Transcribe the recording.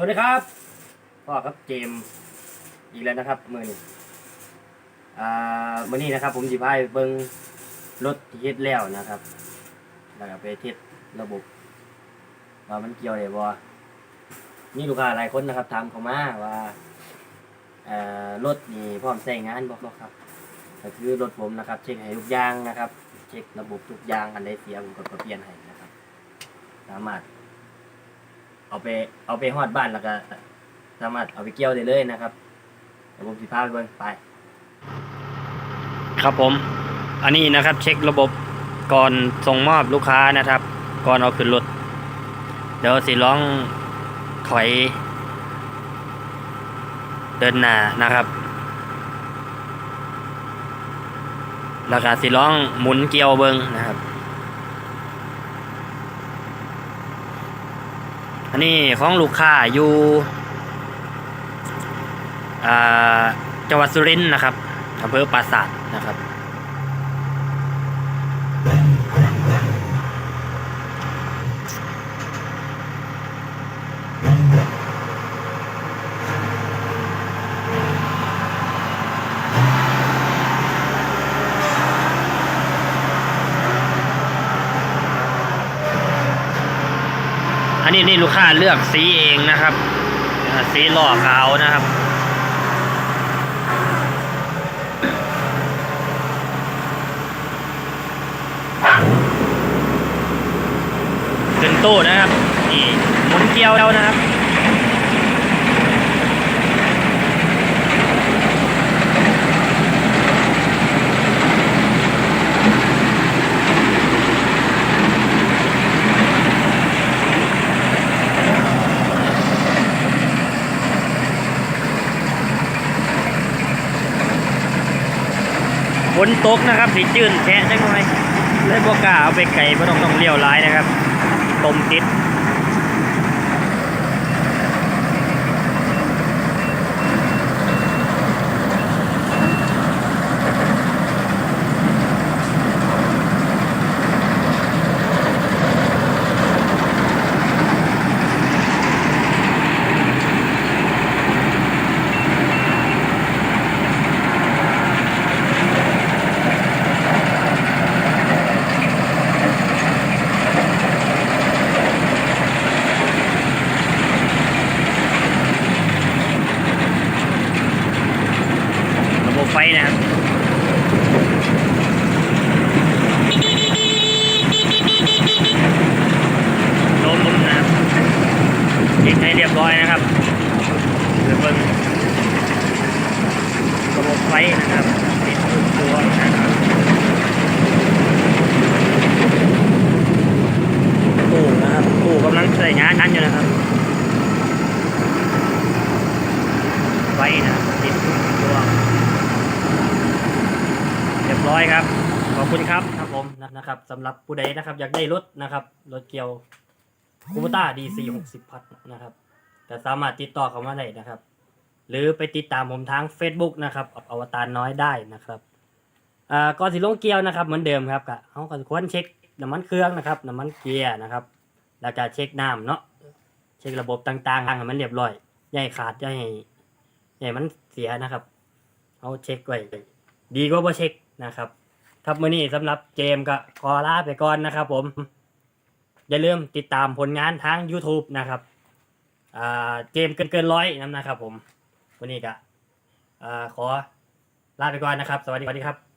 สวัสดีครับพ่อครับเจมอีกแล้วนะครับมือนี้อ่ามือนี้นะครับ ผมสิพาไปเบิ่งรถที่เฮ็ดแล้วนะครับแล้วก็ไปเทสระบบว่ามันเกี่ยวได้บ่มีลูกค้าหลายคนนะครับถามเข้ามาว่าเอ่อรถนี่พร้อมใช้งานบ่บ่ครับก็คือรถผมนะครับเช็คให้ทุกอย่างนะครับ เช็คระบบทุกอย่างอันใดเสียผมก็เปลี่ยนให้นะครับ สามารถ เอาไปเอาไปฮอดบ้านแล้วก็สามารถเอาไปเกี่ยวได้เลยนะครับเดี๋ยวผมสิพาไปเบิ่งไป ครับผม อันนี้นะครับ เช็คระบบก่อนส่งมอบลูกค้านะครับ ก่อนเอาขึ้นรถเดี๋ยวสิลองถอย เดินหน้านะครับแล้วก็สิลองหมุนเกียวเบิงนะครับ นนี้ของลูกค้าอยู่จังหวัดสุรินทร์นะครับอำเภอปราสาทนะครับ อันนี้นี่ลูกค้าเลือกสีเองนะครับ สีหล่อขาวนะครับขึ้นตู้นะครับนี่หมุนเกลียวแล้วนะครับ ฝนตกนะครับสีจื้นแฉะจังหน่อยเลยบกล้าเอาไปไก่ไม่ต้องต้องเลี้ยวร้ายนะครับต้มติดระบบไฟนะครับโดนมุมนะครับเช็คให้เรียบร้อยนะครับเดี๋ยวเบิ่งระบบไฟนะครับติดตัวนะครับตู้นะครับตู้กำลังใส่งานกันอยู่นะครับไว้นะติดตัวเรียบร้อยครับ ขอบคุณครับครับผมนะครับสำหรับผู้ใดนะครับ อยากได้รถนะครับรถเกียวคูปต้าดีซีหกสิบพัทนะครับ ก็สามารถติดต่อเขามาได้นะครับ หรือไปติดตามผมทาง Facebook นะครับอวตารน้อยได้นะครับอ่าก่อนสิลงเกียวนะครับ เหมือนเดิมครับก็เขาก็ควรเช็คน้ำมันเครื่องนะครับน้ำมันเกียร์นะครับ แล้วก็เช็คน้ำเนาะเช็คระบบต่างๆให้มันเรียบร้อยอย่าให้ขาดอย่าให้อย่าให้มันเสียนะครับเอาเช็คไว้ดีกว่าบ่เช็คนะครับ ครับมื้อนี้สำหรับเจมก็ขอลาไปก่อนนะครับ ผม อย่าลืมติดตามผลงานทาง YouTube นะครับ อ่าเกมเกินเกินร้อยนำนะครับผมวันนี้ก็อ่าขอลาไปก่อนนะครับ สวัสดีครับ